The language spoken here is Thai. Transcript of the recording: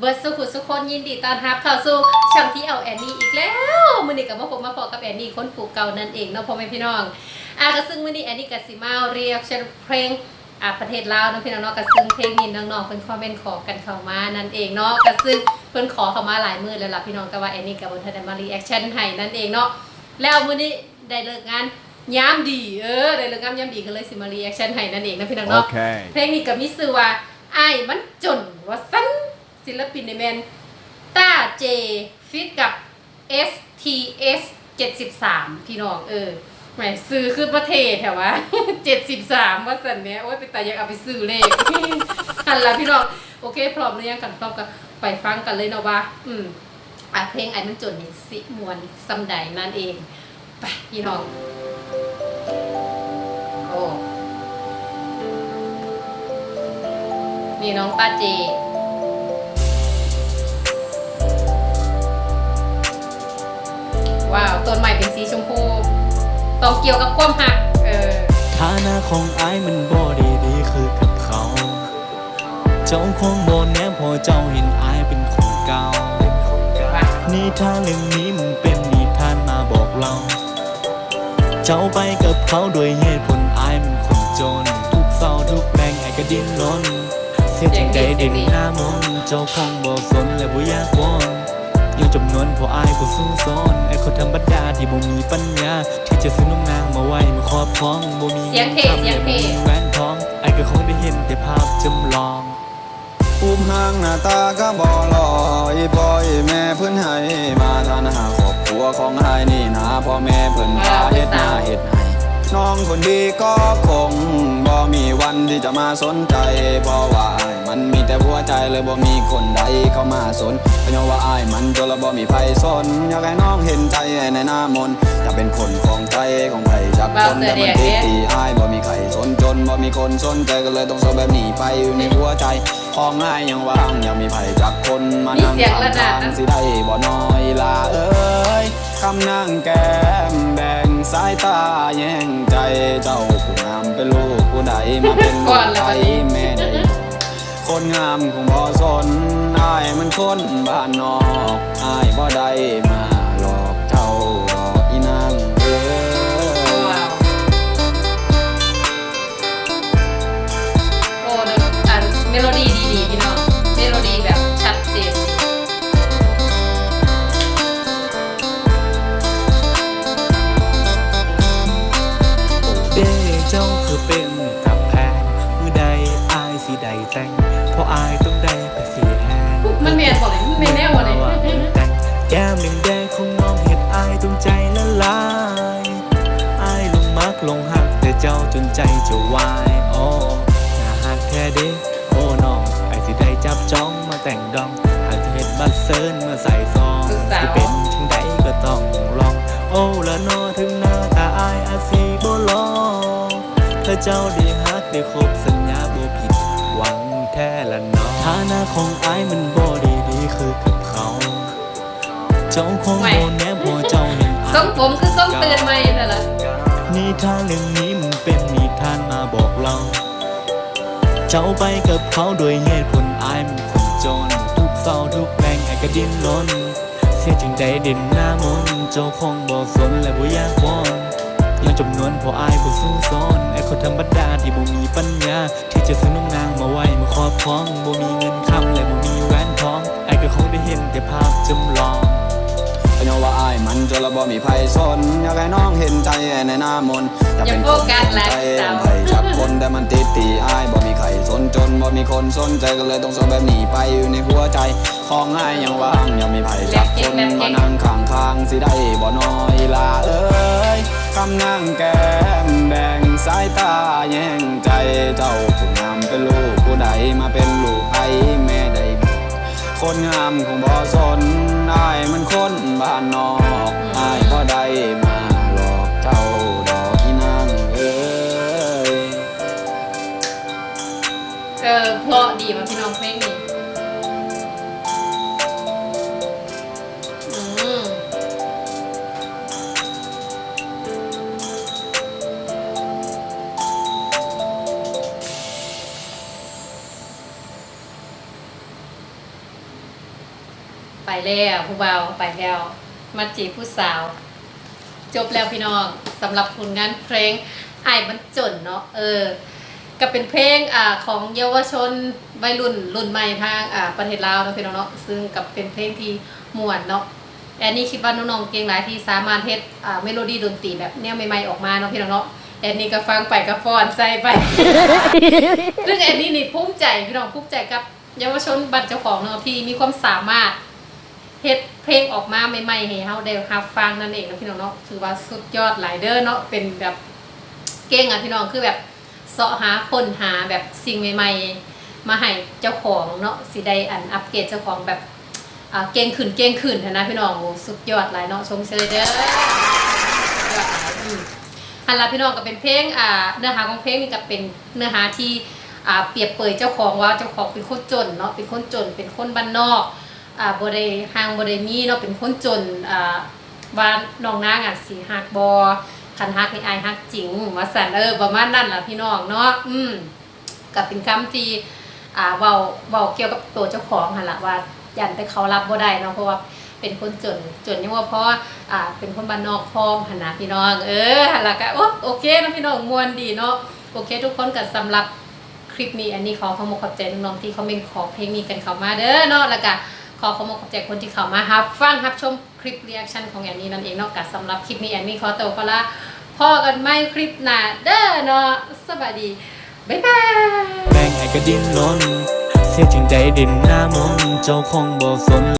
บิร์ดสุขุสุคนยินดีต้อนรับเข้าสู่ช่องที่เอาแอนนี่อีกแล้วมือนี้กับมาผมมาพอกับแอนนี่คนปลูกเก่านั่นเองเนาะพ่อแม่พี่น้องอะก็ซึ่งมือนี้แอนนี่กับซิมาเรียกเชนเพลงอะประเทศลาวเนาะพี่น้องเนาะก็ซึ่งเพลงนี้น้องๆเพิ่นคอมเมนต์ขอกันเข้ามานั่นเองเนาะก็ซึ่งเพิ่นขอเข้ามาหลายมือแล้วล่ะพี่น้องก็ว่าแอนนี่กับบนทันมารีแอคชั่นให้นั่นเองเนาะแล้วมือนี้ได้เลิกงานยามดีเออได้เลิกงานยามดีก็เลยสิมารีแอคชั่นให้นั่นเองนะพี่น้องเนาะเพลงนี้ก็มีชื่อว่า ไอ้มันจนว่าสั้นศิลปินในแมนต้าเจฟิตกับ STS 73 พี่น้องเออแหมซื้อคือประเทศแถวว่า73ว่าสันเนี้ยโอ้ยไปตายอยากเอาไปซื้อเลขหันละพี่น้องโอเค พร้อมหรือยังกันพร้อมกันไปฟังกันเลยเนาะว่า อืมอะเพลงไอ้มันจนนี่สิมวนสำใดนั่นเอง ไปพี่น้อง นี่น้องตาเจว้าวต้นใหม่เป็นสีชมพูต้องเกี่ยวกับความหัก เออฐานะของอายมันบ่ดีดีคือกับเขา เจ้าคงบ่แน่พอเจ้าเห็นอายเป็นคนเก่าว่านิทานเรื่องนี้มันเป็นนิทานมาบอกเรา เจ้าไปกับเขาด้วยเหตุผลอายมันคนจน ทุกเศร้าทุกแรงไอ้ก็ดิ้นรน สียจริงใจเด่นหน้ามนเจ้าคงบ่สนและบ่อยากวอนยังจำนวนพออายผู้สู้ซอนไอ้คนธรรมดาที่บ่มีปัญญาที่จะซื้อนุ่งนางมาไว้มาครอบครองบ่มีเสียงเท่เสียงเท่แหวนทองไอ้ก็คงได้เห็นแต่ภาพจำลองอุ้มห่างหน้าตาก็บ่ลอยปอยแม่เพิ่นให้มาทานหาครอบครัวของไห้นี่นะพ่อแม่เพิ่นพาเฮ็ดหน้าเฮ็ดให้ น้องคนดีก็คงบ่มีวันที่จะมาสนใจ เพราะว่าอ้ายมันมีแต่หัวใจเลยบ่มีคนใดเข้ามาสนเพราะว่าอ้ายมันจนและบ่มีไผสนอยากให้น้องเห็นใจในหน้ามนต์จะเป็นคนของใจของไผจักคนแต่มันติดตีอ้ายบ่มีใครสนจนบ่มีคนสนใจก็เลยต้องโซแบบนี้ไปอยู่ในหัวใจของง่ายยังว่างยังมีไผจักคนมานั่งมีเสียงข้างระดับทางนะสิได้บ่น้อยลาเอ้ยคำนั่งแก้มแบ่ง สายตาแย่งใจเจ้าผู้งามเป็นลูกผู้ใดมาเป็นลูก่อกนแล้วได้แม่ได้คนงามคงบ่สนอายมันคนบ้านนอกอายบ่ได้มา อเป็นกับแพงมือใดอายสิใดแต่งเพราะอายต้องได้ไปเสียแหงมันเมียนบอกเลยมันไม่แน่หมดเลยว่าแต่งแก้มแดงๆของน้องเห็ดอายต้องใจละลายอายลงมักลงหักแต่เจ้าจนใจจะวายโอ้น่าหักแค่เด็กโอ้น้องไอ้สิได้จับจ้องมาแต่งดองหากจะเห็ดบัตรเซิร์นมาใส่ซองลูกสาวที่เป็นถึงใดก็ต้องลอง โอ้ละนอถึง ถ้าเจ้าได้ฮักได้ครบสัญญาบ่ผิดหวังแท้ละเนอฐานะของอายมันบ่ได้ดีคือกับเขา เจ้าคงไม่โดนแนบหัวเจ้าเห็นส้มผมคือส้มตื่นไหมแต่ละนิทานเรื่องนี้มันเป็นนิทานมาบอกเรา เจ้าไปกับเขาโดยเหตุผลอายมันคนจน ทุกเศร้าทุกแรงไอ้ก็ดิ้นรนเสียจึงได้เด่นหน้ามนต์เจ้าคงบ่สนและบ่อยากวอน ยังจำนวนพออายบ่สู้ซ้อนไอ้คนธรรมดาที่บ่มีปัญญา ที่จะซื้อน้องนางมาไว้มาครอบครองบ่มีเงินคำและบ่มีแหวนทองไอ้ก็คงได้เห็นแต่ภาพจำลองเพราะว่าอ้ายมันจนและบ่มีไผสนอยากให้น้องเห็นใจในหน้ามนต์จะเป็นอย่าโฟคนกัสของหลายใจสาวไผจักคนแต่มันติดตีอ้ายบ่มีใครสนจนบ่มีคนสนใจก็เลยต้องสนแบบนี้ไปอยู่ในหัวใจของง่ายยังว่างยังมีไผจักคนมานั่งข้างข้างๆสิได้บ่น้อยลาเอ้ย คำนางแก้มแดงสายตาแย่งใจเจ้าผู้งามเป็นลูกผู้ใดมาเป็นลูกไผแม่ได้คนงามของบ่สนนายมันคนบ้านนอกอายก็ไอ้ ไปแล้วผู้เบาวไปแล้วมาจีผู้สาว จบแล้วพี่น้องสำหรับผลงานเพลงไอ้มันจนเนาะเออ ก็เป็นเพลงอ่าของเยาวชนวัยรุ่นรุ่นใหม่ทางอ่าประเทศลาวนะพี่น้องเนาะซึ่งกับเป็นเพลงที่ม่วนเนาะแอนนี่คิดว่าน้องๆเก่งหลายที่สามารถเฮ็ดอ่าเมโลดี้ดนตรีแบบแนวใหม่ๆออกมาเนาะพี่น้องเนาะแอนนี่ก็ฟังไปก็ฟอนใส่ไปเรื่องแอนนี่นี่ภูมิใจพี่น้องภูมิใจกับเยาวชนบัตรเจ้าของเนาะที่มีความสามารถ เฮ็ดเพลงออกมาใหม่ๆให้เฮาได้รับฟังนั่นเองนะพี่น้องเนาะถือว่าสุดยอดหลายเด้อเนาะเป็นแบบเก่งอะพี่น้องคือแบบเสาะหาคนหาแบบสิ่งใหม่ ๆ มาให้เจ้าของเนาะสิได้อันอัปเกรดเจ้าของแบบเก่งขึ้นเก่งขึ้นนะพี่น้องโอ้สุดยอดหลายเนาะชมเชยเด้อยอดหลายอืมฮันลาพี่น้องก็เป็นเพลงอ่าเนื้อหาของเพลงนี่ก็เป็นเนื้อหาที่เปรียบเปรยเจ้าของว่าเจ้าของเป็นคนจนเนาะเป็นคนจนเป็นคนบ้านนอก อ่าบ่ได้ห่างบ่ได้มีเนาะเป็นคนจนอ่าว่าน้องนางอะสิฮักบ่คันฮักนี่อายฮักจริงว่าซั่นเออประมาณนั้นล่ะพี่น้องเนาะอืมก็เป็นคำที่อ่าเว้าเว้าเกี่ยวกับตัวเจ้าของหั่นล่ะว่ายันแต่เขารับบ่ได้เนาะเพราะว่าเป็นคนจนจนยังว่าเพราะอ่าเป็นคนบ้านนอกพร้อมหันนะพี่น้อง เออหันละก็โอ้โอเคนะพี่น้องมวนดีเนาะโอเค ทุกคนกันสำหรับคลิปนี้อันนี้ขอขอมขอบใจน้องๆที่เขาเป็นขอเพลงนี้กันเข้ามาเด้อเนาะแล้วก็ อขอมขอบใจคนที่เข้ามาฮับฟังฮับชมคลิปเรีแอคชั่นของแอนนี่นั่นเองนอกจากสำหรับคลิปนี้แอนนี่ขอตัวก็ละพ่อกันไม่คลิปหน้าเด้อเนาะสวัสดี บ๊ายบาย แบ่งไอ้ก็ดิ้นรนเสียจริงใจดินหน้ามนเจ้าของบ่สน